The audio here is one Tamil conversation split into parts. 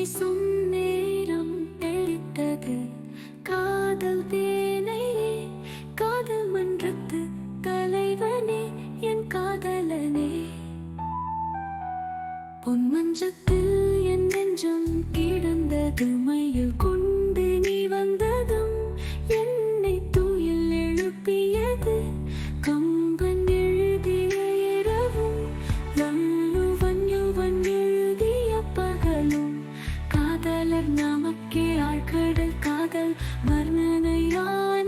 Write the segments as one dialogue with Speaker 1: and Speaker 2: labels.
Speaker 1: வீசும் நேரம் தெளித்தது காதல் தேனையே காதல் மன்றத்து கலைவனே என் காதலனே. பொன்மஞ்சத்தில் கடல் காதல் வர்ணனையானது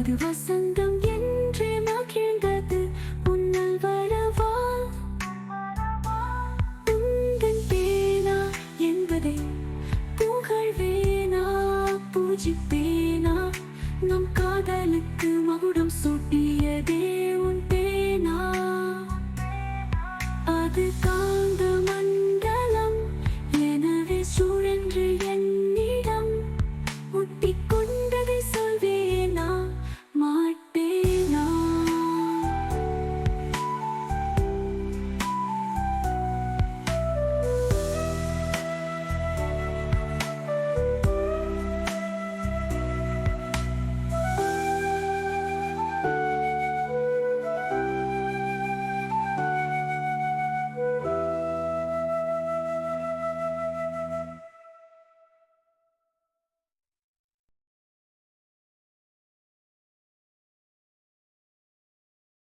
Speaker 1: அது வசந்தம் என்று மகிழ்ந்தது உன்னால் வரவா? உங்கள் பேனா என்பதை புகழ்வேனா பூஜிப்பேனா? நம் காதலுக்கு மகுடம் சூட்டியதே